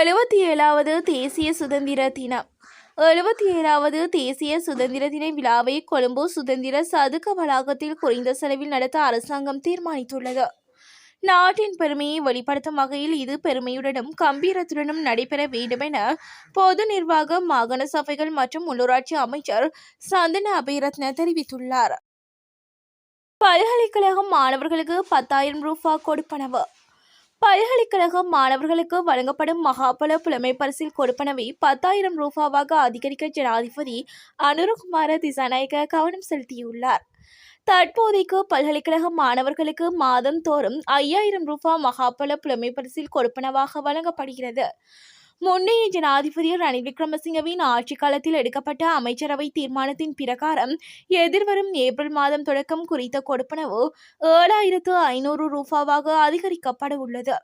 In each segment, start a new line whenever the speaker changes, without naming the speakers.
எழுபத்தி ஏழாவது தேசிய சுதந்திர தினம். எழுபத்தி ஏழாவது தேசிய சுதந்திர தின விழாவை கொழும்பு சுதந்திர சதுக்க வளாகத்தில் குறைந்த செலவில் நடத்த அரசாங்கம் தீர்மானித்துள்ளது. நாட்டின் பெருமையை வெளிப்படுத்தும் வகையில் இது பெருமையுடனும் கம்பீரத்துடனும் நடைபெற வேண்டும் என பொது நிர்வாகம் மாகாண சபைகள் மற்றும் உள்ளூராட்சி அமைச்சர் சந்தன அபயரத்ன தெரிவித்துள்ளார். பல்கலைக்கழகம் மாணவர்களுக்கு பத்தாயிரம் ரூபாய் கொடுப்பனவு. பல்கலைக்கழக மாணவர்களுக்கு வழங்கப்படும் மகாபல புலமை பரிசில் கொடுப்பனவை பத்தாயிரம் ரூபாவாக அதிகரிக்க ஜனாதிபதி அனுரகுமார திசாநாயக்க கவனம் செலுத்தியுள்ளார். தற்போதைக்கு பல்கலைக்கழக மாணவர்களுக்கு மாதம் தோறும் ஐயாயிரம் ரூபாய் மகாபல புலமை பரிசில் கொடுப்பனவாக வழங்கப்படுகிறது. முன்னைய ஜனாதிபதி ரணில் விக்ரமசிங்கவின் ஆட்சி காலத்தில் எடுக்கப்பட்ட அமைச்சரவை தீர்மானத்தின் பிரகாரம் எதிர்வரும் ஏப்ரல் மாதம் தொடக்கம் குறித்த கொடுப்பனவு ஏழாயிரத்து ஐநூறு ரூபாவாக அதிகரிக்கப்பட உள்ளது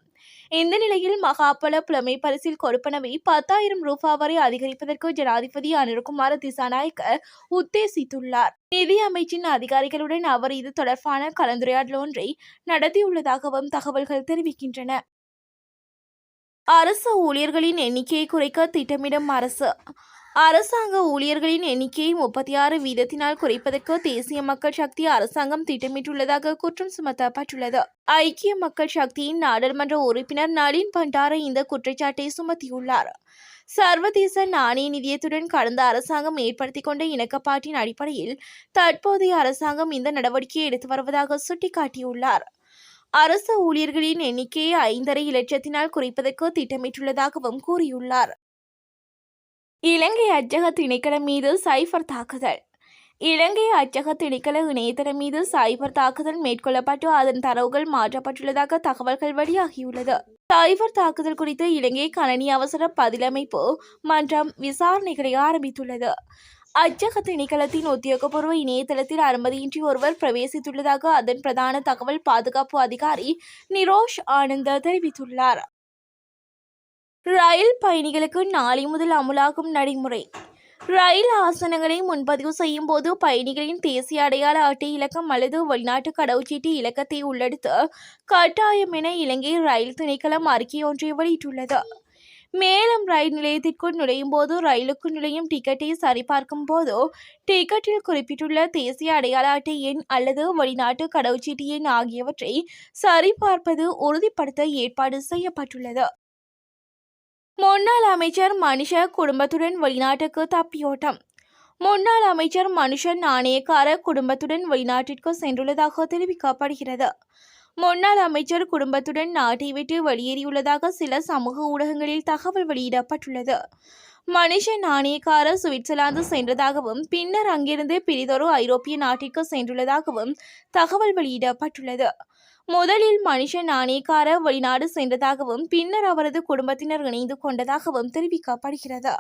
இந்த நிலையில் மகாபல புலமை பரிசில் கொடுப்பனவை பத்தாயிரம் ரூபாய் வரை அதிகரிப்பதற்கு ஜனாதிபதி அனுர்குமார திசாநாயக்க உத்தேசித்துள்ளார். நிதி அமைச்சின் அதிகாரிகளுடன் அவர் இது தொடர்பான கலந்துரையாடல் ஒன்றை நடத்தியுள்ளதாகவும் தகவல்கள் தெரிவிக்கின்றன. அரசு ஊழியர்களின் எண்ணிக்கையை குறைக்க திட்டமிடும் அரசு. அரசாங்க ஊழியர்களின் எண்ணிக்கையை முப்பத்தி ஆறு வீதத்தினால் குறைப்பதற்கு தேசிய மக்கள் சக்தி அரசாங்கம் திட்டமிட்டுள்ளதாக குற்றம் சுமத்தப்பட்டுள்ளது. ஐக்கிய மக்கள் சக்தியின் நாடாளுமன்ற உறுப்பினர் நளின் பண்டார இந்த குற்றச்சாட்டை சுமத்தியுள்ளார். சர்வதேச நாணய நிதியத்துடன் கடந்த அரசாங்கம் ஏற்படுத்திக் கொண்ட இணக்கப்பாட்டின் அடிப்படையில் தற்போதைய அரசாங்கம் இந்த நடவடிக்கையை எடுத்து வருவதாக சுட்டிக்காட்டியுள்ளார். அரசு ஊழியர்களின் எண்ணிக்கையை ஐந்தரை இலட்சத்தினால் குறைப்பதற்கு திட்டமிட்டுள்ளதாகவும் கூறியுள்ளார். இலங்கை அச்சக திணைக்களம் மீது சைபர் தாக்குதல். இலங்கை அச்சக திணைக்கள இணையதளம் மீது சைபர் தாக்குதல் மேற்கொள்ளப்பட்டு அதன் தரவுகள் மாற்றப்பட்டுள்ளதாக தகவல்கள் வெளியாகியுள்ளது. சைபர் தாக்குதல் குறித்து இலங்கை கணனி அவசர பதிலமைப்பு மன்றம் விசாரணைகளை ஆரம்பித்துள்ளது. அச்சகத்து திணைக்களத்தின் உத்தியோகபூர்வ இணையதளத்தில் அனுமதியின்றி ஒருவர் பிரவேசித்துள்ளதாக அதன் பிரதான தகவல் பாதுகாப்பு அதிகாரி நிரோஷ் ஆனந்த தெரிவித்துள்ளார். ரயில் பயணிகளுக்கு நாளை முதல் அமுலாகும் நடைமுறை. ரயில் ஆசனங்களை முன்பதிவு செய்யும் போது பயணிகளின் தேசிய அடையாள அட்டை இலக்கம் அல்லது வெளிநாட்டு கடவுச்சீட்டு இலக்கத்தை உள்ளெடுத்து கட்டாயம் என இலங்கை ரயில் திணைக்களம் அறிக்கை ஒன்றை வெளியிட்டுள்ளது. மேலும் ரயில் நிலையத்திற்குள் நுழையும் போதோ ரயிலுக்கு நுழையும் டிக்கெட்டை சரிபார்க்கும் போதோ டிக்கெட்டில் குறிப்பிட்டுள்ள தேசிய அடையாள அட்டை எண் அல்லது வெளிநாட்டு கடவுச்சீட்டு எண் ஆகியவற்றை சரிபார்ப்பது உறுதிப்படுத்த ஏற்பாடு செய்யப்பட்டுள்ளது. முன்னாள் அமைச்சர் மனுஷ குடும்பத்துடன் வெளிநாட்டுக்கு தப்பியோட்டம். முன்னாள் அமைச்சர் மனுஷன் நாணயக்கார குடும்பத்துடன் வெளிநாட்டிற்கு சென்றுள்ளதாக தெரிவிக்கப்படுகிறது. முன்னாள் அமைச்சர் குடும்பத்துடன் நாட்டை விட்டு வெளியேறியுள்ளதாக சில சமூக ஊடகங்களில் தகவல் வெளியிடப்பட்டுள்ளது. மனுஷ நாணயக்கார சுவிட்சர்லாந்து சென்றதாகவும் பின்னர் அங்கிருந்து பிரிதொரு ஐரோப்பிய நாட்டிற்கு சென்றுள்ளதாகவும் தகவல் வெளியிடப்பட்டுள்ளது. முதலில் மனுஷ நாணயக்கார வெளிநாடு சென்றதாகவும் பின்னர் அவரது குடும்பத்தினர் இணைந்து கொண்டதாகவும் தெரிவிக்கப்படுகிறது.